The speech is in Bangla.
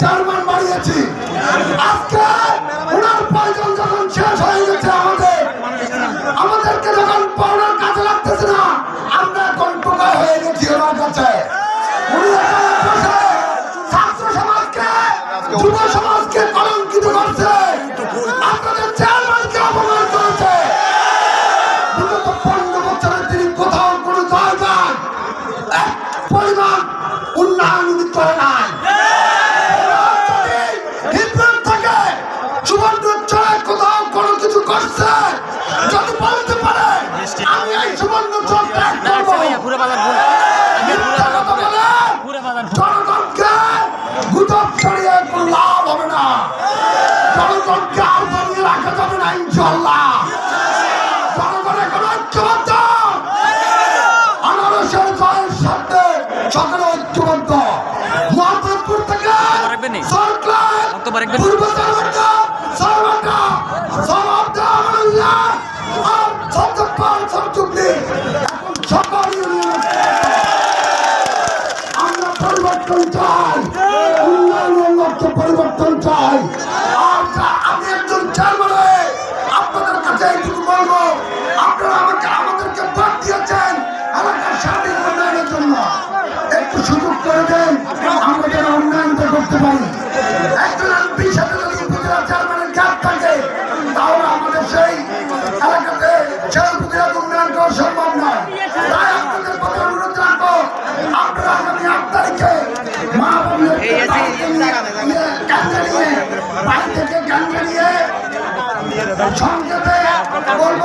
চেয়ারম্যান বাড়িয়েছি আজকে ওনার প্রয়োজন যখন শেষ হয়ে গেছে আমাদের, আমাদেরকে যখন পাওনার কাজে লাগতেছে না, আমরা এখন টোকা হয়ে গেছি ওনার কাছে। সমাজকে সমাজকে এক উন্নয়ন উনি করে নাই। গুজব ছড়িয়ে কোনো লাভ হবে না। জনগণকে আর বানিয়ে রাখা যাবে না ইনশাল্লাহ জনগণ এখন ঐক্যবদ্ধ। আনারসের জয়ের সাথে সকলে ঐক্যবদ্ধ। মোহাম্মদপুর থেকে? পূর্ব সরকার সমাপ্ত আমল্লাহ আর সকল আমরা পরিবর্তন চাই। লক্ষ্যে পরিবর্তন চাই। আমি একজন চেয়ারম্যান আপনাদের কাছে এইটুকু বলব, আপনারা আমাকে আমাদেরকে ভোট দিয়েছেন এলাকার সার্বিক উন্নয়নের জন্য। একটু সুযোগ করে দেন। সংসদে বলব